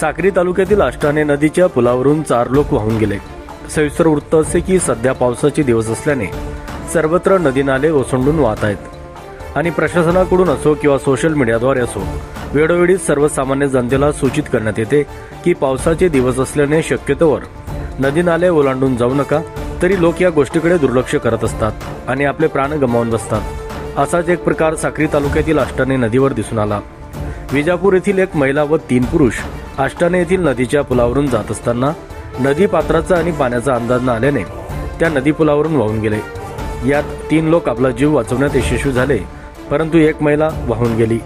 साक्री तालुक्यातील अष्टाने नदीच्या पुलावरून चार लोक वाहून गेले. सविस्तर वृत्त असे की सध्या पावसाचे दिवस असल्याने सर्वत्र नदी नाले ओसंडून वाहत आहेत. आणि प्रशासनाकडून असो किंवा सोशल मीडियाद्वारे असो वेळोवेळी सर्वसामान्य जनतेला सूचित करण्यात येते की पावसाचे दिवस असल्याने शक्यतोवर नदी नाले ओलांडून जाऊ नका तरी लोक या गोष्टीकडे दुर्लक्ष करत असतात आणि आपले प्राण गमावून बसतात. असाच एक प्रकार साक्री तालुक्यातील अष्टाने नदीवर दिसून आला. विजापूर येथील एक महिला व तीन पुरुष आष्टाने येथील नदीच्या पुलावरून जात असताना नदी पात्राचा आणि पाण्याचा अंदाज न आल्याने त्या नदी पुलावरून वाहून गेले. यात तीन लोक आपला जीव वाचवण्यात यशस्वी झाले परंतु एक महिला वाहून गेली.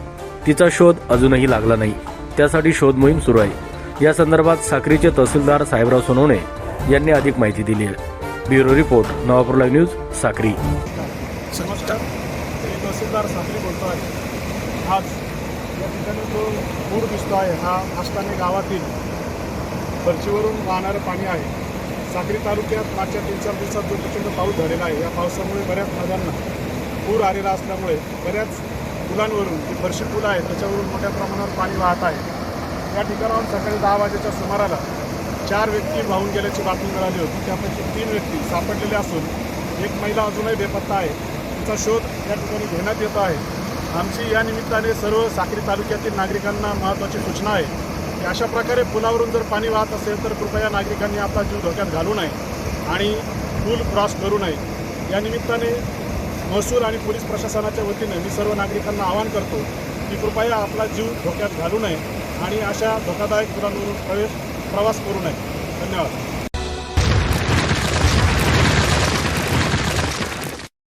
तिचा शोध अजूनही लागला नाही. त्यासाठी शोध मोहीम सुरू आहे. या संदर्भात साक्रीचे तहसीलदार साहेबराव सोनवणे यांनी अधिक माहिती दिली आहे. Bureau report Navapur live news Sakri. नमस्कार. तहसीलदार साखरी बोलतो आहे. आज या ठिकाणी जो पूर दिसतो आहे हा आष्टाने गावातील फरचीवरून वाहणारं पाणी आहे. साक्री तालुक्यात मागच्या तीन चार दिवसात जो प्रचंड पाऊस झालेला आहे या पावसामुळे बऱ्याच नद्यांना पूर आलेला असल्यामुळे बऱ्याच पुलांवरून जे फरशी पूल आहे त्याच्यावरून मोठ्या प्रमाणावर पाणी वाहत आहे. या ठिकाणाहून सकाळी दहा वाजेच्या सुमाराला चार व्यक्ती वाहून गेल्याची बातमी मिळाली होती. त्यापैकी तीन व्यक्ती सापडलेल्या असून एक महिला अजूनही बेपत्ता आहे. तिचा शोध या ठिकाणी घेण्यात येतो आहे. आमची या निमित्ताने सर्व साक्री तालुक्यातील नागरिकांना महत्त्वाची सूचना आहे की अशा प्रकारे पुलावरून जर पाणी वाहत असेल तर कृपया नागरिकांनी आपला जीव धोक्यात घालू नये आणि पूल क्रॉस करू नये. या निमित्ताने महसूल आणि पोलीस प्रशासनाच्या वतीने मी सर्व नागरिकांना आवाहन करतो की कृपया आपला जीव धोक्यात घालू नये आणि अशा धोकादायक पुलांवरून प्रवेश प्रवास करू नये. धन्यवाद.